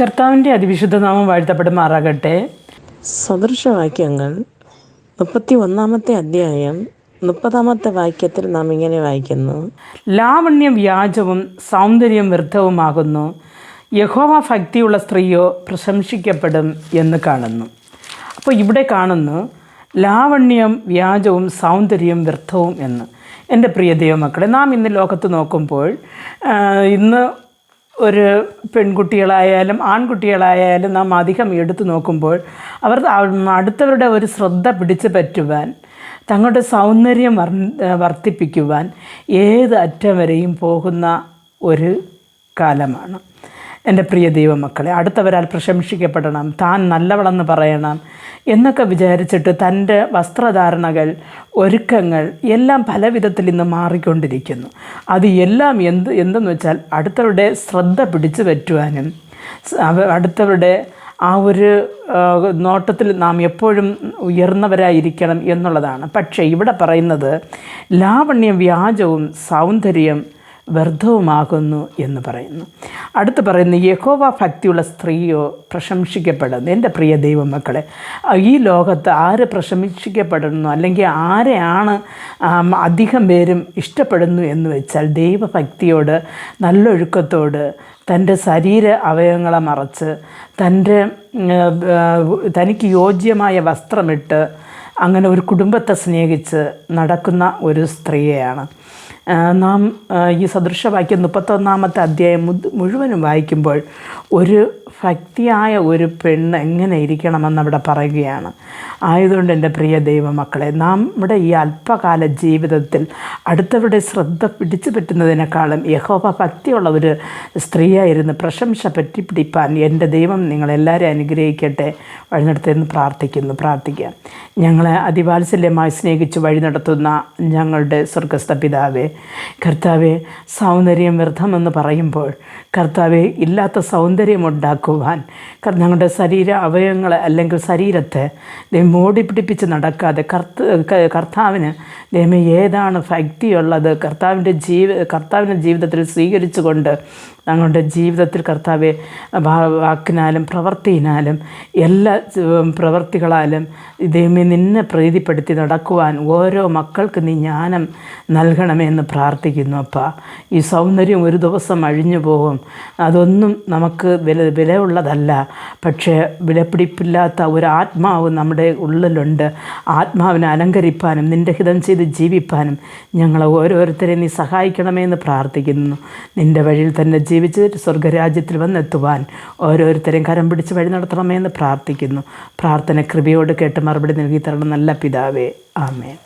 കർത്താവിന്റെ അതിവിശുദ്ധ നാമം വാഴ്ത്തപ്പെടുമാറാകട്ടെ സദൃശവാക്യങ്ങൾ മുപ്പത്തി ഒന്നാമത്തെ അധ്യായം മുപ്പതാമത്തെ വാക്യത്തിൽ നാം ഇങ്ങനെ വായിക്കുന്നു. ലാവണ്യം വ്യാജവും സൗന്ദര്യം വ്യർത്ഥവുമാകുന്നു. യഹോവ ഭക്തിയുള്ള സ്ത്രീയോ പ്രശംസിക്കപ്പെടും എന്ന് കാണുന്നു. അപ്പോൾ ഇവിടെ കാണുന്നു ലാവണ്യം വ്യാജവും സൗന്ദര്യം വ്യർത്ഥവും എന്ന്. എന്റെ പ്രിയ ദൈവമക്കളെ നാം ഇന്ന് ലോകത്ത് നോക്കുമ്പോൾ ഇന്ന് ഒരു പെൺകുട്ടികളായാലും ആൺകുട്ടികളായാലും നാം അധികം എടുത്തു നോക്കുമ്പോൾ അവർ അടുത്തവരുടെ ഒരു ശ്രദ്ധ പിടിച്ചു പറ്റുവാൻ തങ്ങളുടെ സൗന്ദര്യം വർ വർദ്ധിപ്പിക്കുവാൻ ഏത് അറ്റം വരെയും പോകുന്ന ഒരു കാലമാണ്. എന്റെ പ്രിയ ദൈവമക്കളെ അടുത്തവരാൽ പ്രശംസിക്കപ്പെടണം താൻ നല്ലവളെന്ന് പറയണം എന്നൊക്കെ വിചാരിച്ചിട്ട് തന്റെ വസ്ത്രധാരണകൾ ഒരുക്കങ്ങൾ എല്ലാം പല വിധത്തിൽ ഇന്ന് മാറിക്കൊണ്ടിരിക്കുന്നു. അത് എല്ലാം എന്ത് എന്തെന്ന് വെച്ചാൽ അടുത്തവരുടെ ശ്രദ്ധ പിടിച്ചു പറ്റുവാനും അടുത്തവരുടെ ആ ഒരു നോട്ടത്തിൽ നാം എപ്പോഴും ഉയർന്നവരായിരിക്കണം എന്നുള്ളതാണ്. പക്ഷേ ഇവിടെ പറയുന്നത് ലാവണ്യം വ്യാജവും സൗന്ദര്യം വ്യർത്ഥവുമാകുന്നു എന്ന് പറയുന്നു. അടുത്ത് പറയുന്നു യഹോവ ഭക്തിയുള്ള സ്ത്രീയോ പ്രശംസിക്കപ്പെടുന്നു. എന്റെ പ്രിയ ദൈവമക്കളെ മക്കളെ ഈ ലോകത്ത് ആര് പ്രശംസിക്കപ്പെടുന്നു? അല്ലെങ്കിൽ ആരെയാണ് അധികം പേരും ഇഷ്ടപ്പെടുന്നു എന്ന് വെച്ചാൽ ദൈവഭക്തിയോട് നല്ലൊഴുക്കത്തോട് തന്റെ ശരീര അവയവങ്ങളെ മറച്ച് തന്റെ തനിക്ക് യോജ്യമായ വസ്ത്രമിട്ട് അങ്ങനെ ഒരു കുടുംബത്തെ സ്നേഹിച്ച് നടക്കുന്ന ഒരു സ്ത്രീയെയാണ്. നാം ഈ സദൃശവാക്യം മുപ്പത്തൊന്നാമത്തെ അധ്യായം മുഴുവനും വായിക്കുമ്പോൾ ഒരു ഭക്തിയായ ഒരു പെണ്ണ് എങ്ങനെ ഇരിക്കണമെന്ന് അവിടെ പറയുകയാണ്. ആയതുകൊണ്ട് എന്റെ പ്രിയ ദൈവമക്കളെ നമ്മുടെ ഈ അല്പകാല ജീവിതത്തിൽ അടുത്തവരുടെ ശ്രദ്ധ പിടിച്ചു പറ്റുന്നതിനേക്കാളും യഹോവ ഭക്തിയുള്ള ഒരു സ്ത്രീയായിരുന്നു. പ്രശംസ പറ്റിപ്പിടിപ്പാൻ എന്റെ ദൈവം നിങ്ങളെല്ലാവരെയും അനുഗ്രഹിക്കട്ടെ. വഴി പ്രാർത്ഥിക്കുന്നു പ്രാർത്ഥിക്കാം. ഞങ്ങളെ അതിവാത്സല്യമായി സ്നേഹിച്ച് വഴി നടത്തുന്ന ഞങ്ങളുടെ സ്വർഗസ്ഥ പിതാവേ കർത്താവെ സൗന്ദര്യം വ്യർത്ഥമെന്ന് പറയുമ്പോൾ കർത്താവെ ഇല്ലാത്ത സൗന്ദര്യം ഉണ്ടാക്കുവാൻ കാരണം ഞങ്ങളുടെ ശരീര അവയവങ്ങളെ അല്ലെങ്കിൽ ശരീരത്തെ ദൈവം മോടി പിടിപ്പിച്ച് നടക്കാതെ കർത്ത കർത്താവിന് ദൈവം ഏതാണ് ഭക്തിയുള്ളത്? കർത്താവിന്റെ ജീവ കർത്താവിന്റെ ജീവിതത്തിൽ സ്വീകരിച്ചുകൊണ്ട് ഞങ്ങളുടെ ജീവിതത്തിൽ കർത്താവെ വാക്കിനാലും പ്രവർത്തിയിനാലും എല്ലാ പ്രവൃത്തികളാലും ദൈവമേ നിന്നെ പ്രീതിപ്പെടുത്തി നടക്കുവാൻ ഓരോ മക്കൾക്ക് നീ ജ്ഞാനം നൽകണമെന്ന് പ്രാർത്ഥിക്കുന്നു അപ്പ. ഈ സൗന്ദര്യം ഒരു ദിവസം അഴിഞ്ഞു പോകും. അതൊന്നും നമുക്ക് വില വിലയുള്ളതല്ല. പക്ഷേ വിലപിടിപ്പില്ലാത്ത ഒരു ആത്മാവ് നമ്മുടെ ഉള്ളിലുണ്ട്. ആത്മാവിനെ അലങ്കരിപ്പാനും നിന്റെ ഹിതം ചെയ്ത് ജീവിപ്പാനും ഞങ്ങളെ ഓരോരുത്തരെയും നീ സഹായിക്കണമേ എന്ന് പ്രാർത്ഥിക്കുന്നു. നിന്റെ വഴിയിൽ തന്നെ ജീവിച്ച് സ്വർഗരാജ്യത്തിൽ വന്നെത്തുവാൻ ഓരോരുത്തരെയും കരം പിടിച്ച് വഴി നടത്തണമെന്ന് പ്രാർത്ഥിക്കുന്നു. പ്രാർത്ഥന കൃപയോട് കേട്ട് മറുപടി നൽകി തരണം നല്ല പിതാവേ. ആമേൻ.